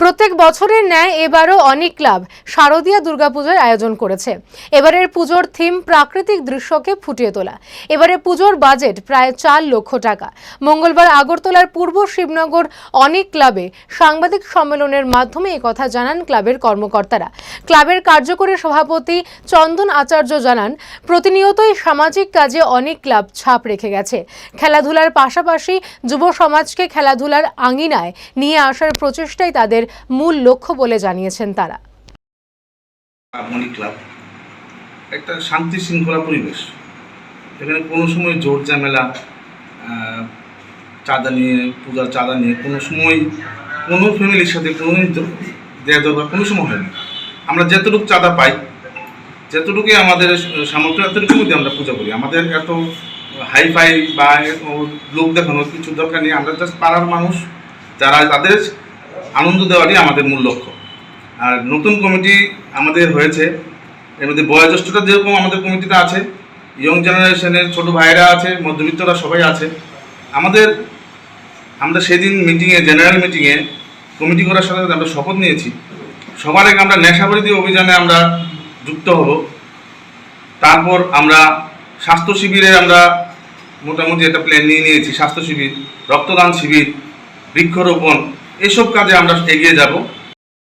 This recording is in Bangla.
প্রত্যেক বছরের ন্যায় এবারও অনেক ক্লাব শারদীয়া দুর্গাপুজোর আয়োজন করেছে। এবারের পুজোর থিম প্রাকৃতিক দৃশ্যকে ফুটিয়ে তোলা। এবারে পুজোর বাজেট প্রায় চার লক্ষ টাকা। মঙ্গলবার আগরতলার পূর্ব শিবনগর অনেক ক্লাবে সাংবাদিক সম্মেলনের মাধ্যমে কথা জানান ক্লাবের কর্মকর্তারা। ক্লাবের কার্যকরী সভাপতি চন্দন আচার্য জানান, প্রতিনিয়তই সামাজিক কাজে অনেক ক্লাব ছাপ রেখে গেছে। খেলাধুলার পাশাপাশি যুব সমাজকে খেলাধুলার আঙিনায় নিয়ে আসার প্রচেষ্টাই তাদের মূল লক্ষ্য বলে জানিয়েছেন তারা। ক্লাব, একটা শান্তি শৃঙ্খলা পরিবেশ। এখানে কোনো সময় জোর ঝামেলা চাঁদা নিয়ে, পূজার চাঁদা নিয়ে কোনো সময় কোনো ফ্যামিলির সাথে কোনো দেয়া দরকার কোনো সময় হয় না। আমরা যতটুকু চাঁদা পাই, যতটুকুই আমাদের সামর্থ্য এতটুকু আমরা পূজা করি। আমাদের এত হাই ফাই বা লোক দেখানোর কিছু দরকার নেই। আমরা জাস্ট পাড়ার মানুষ, যারা তাদের আনন্দ দেওয়ারই আমাদের মূল লক্ষ্য। আর নতুন কমিটি আমাদের হয়েছে, এর মধ্যে বয়োজ্যেষ্ঠটা যেরকম আমাদের কমিটিতে আছে ইয়ং জেনারেশনের ছোট ভাইরা আছে, মধ্যবিত্তরা সবাই আছে। আমাদের, আমরা সেদিন মিটিংয়ে জেনারেল মিটিংয়ে কমিটি করার সাথে সাথে আমরা শপথ নিয়েছি। সবার আগে আমরা নেশাবরিতি অভিযানে আমরা যুক্ত হব। তারপর আমরা স্বাস্থ্য শিবিরে আমরা মোটামুটি একটা প্ল্যান নিয়ে নিয়েছি, স্বাস্থ্য শিবির, রক্তদান শিবির, বৃক্ষরোপণ এসব কাজে আমরা এগিয়ে যাব।